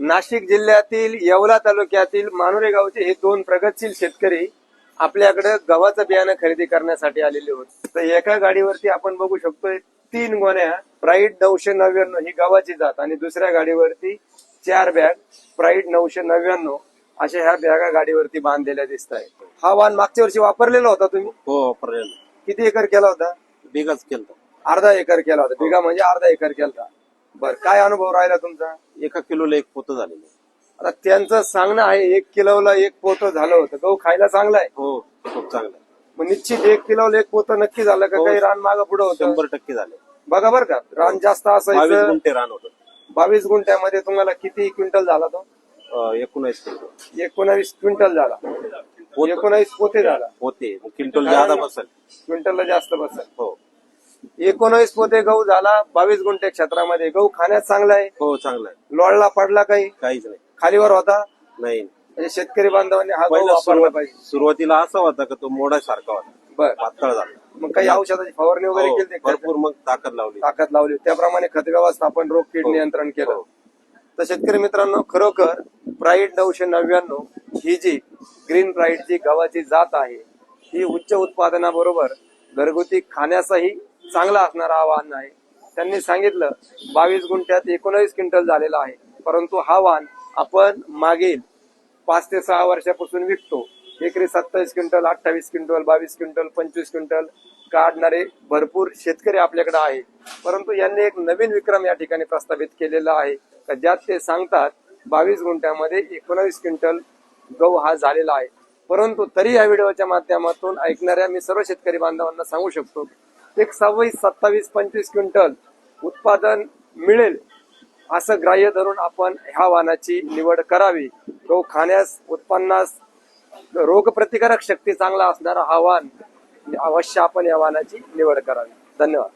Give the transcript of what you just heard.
नाशिक जिल्ह्यातील येवला तालुक्यातील मानुरे गावचे हे दोन प्रगतशील शेतकरी आपल्याकडे गव्हाचं बियाणं खरेदी करण्यासाठी आलेले होते. तर एका गाडीवरती आपण बघू शकतोय तीन गोण्या प्राईड नऊशे नव्याण्णव ही गव्हाची जात आणि दुसऱ्या गाडीवरती चार बॅग प्राईड नऊशे नव्याण्णव अशा ह्या बॅगा गाडीवरती बांधलेल्या दिसत आहेत. हा वाहन मागच्या वर्षी वापरलेला होता तुम्ही? हो वापरलेलं. किती एकर केला होता? बिगाच केलं अर्धा एकर केला होता. बिगा म्हणजे अर्धा एकर केला बर काय अनुभव राहिला तुमचा? एका किलोला एक पोतं झालेलं आता त्यांचं सांगणं आहे एक किलोला एक पोतं झालं होतं. गहू खायला चांगला आहे हो खूप चांगलं आहे. मग निश्चित एक किलोला एक पोतं नक्की झालं का? हो. काही रान मागं पुढे होतं? शंभर टक्के झाले. बघा बरं का रान जास्त बावीस असायचं गुंठे रान होतं. बावीस गुंठ्यामध्ये तुम्हाला किती क्विंटल झाला तो? अं, एकोणावीस किलो. एकोणावीस क्विंटल झाला. एकोणावीस पोते झाला. होते मग क्विंटल ज्यादा बसेल. क्विंटलला जास्त बसेल. हो. एकोणावीस पोते गहू झाला बावीस गुंठे क्षेत्रामध्ये. गहू खाण्यात चांगला आहे? हो चांगलं आहे. लोळला पडला काही? काहीच नाही. खालीवर होता? नाही. म्हणजे शेतकरी बांधवांनी हा गहू पहिला वापरला सुरुवात- पाहिजे. सुरुवातीला असा होता का तो मोडासारखा होता. बर. पातळ झाला. मग काही औषधाची फवारणी वगैरे हो, केली भरपूर मग ताकद लावली. ताकद लावली त्याप्रमाणे खत व्यवस्थापन रोग कीड हो. नियंत्रण केलं. हो. तर शेतकरी मित्रांनो खरोखर प्राईड नऊशे नव्याण्णव ही जी ग्रीन प्राईडची गव्हाची जात आहे ही उच्च उत्पादनाबरोबर घरगुती खाण्याचाही चांगला असणारा आव्हान आहे. त्यांनी सांगितलं बावीस गुंठ्यात एकोणावीस क्विंटल झालेला आहे. परंतु हा वाहन आपण मागील पाच ते सहा वर्षापासून विकतो. एकरी सत्तावीस क्विंटल अठ्ठावीस क्विंटल बावीस क्विंटल पंचवीस क्विंटल काढणारे भरपूर शेतकरी आपल्याकडे आहे परंतु यांनी एक नवीन विक्रम या ठिकाणी प्रस्थापित केलेला आहे का ज्यात ते सांगतात बावीस गुंठ्यामध्ये एकोणावीस क्विंटल गहू हा झालेला आहे. परंतु तरी या व्हिडिओच्या माध्यमातून ऐकणाऱ्या मी सर्व शेतकरी बांधवांना सांगू शकतो एक सव्वीस सत्तावीस पंचवीस क्विंटल उत्पादन मिळेल असं ग्राह्य धरून आपण ह्या वाहनाची निवड करावी. तो खाण्यास उत्पन्नास रोगप्रतिकारक शक्ती चांगला असणारा हा वाहन अवश्य आपण या वाहनाची निवड करावी. धन्यवाद.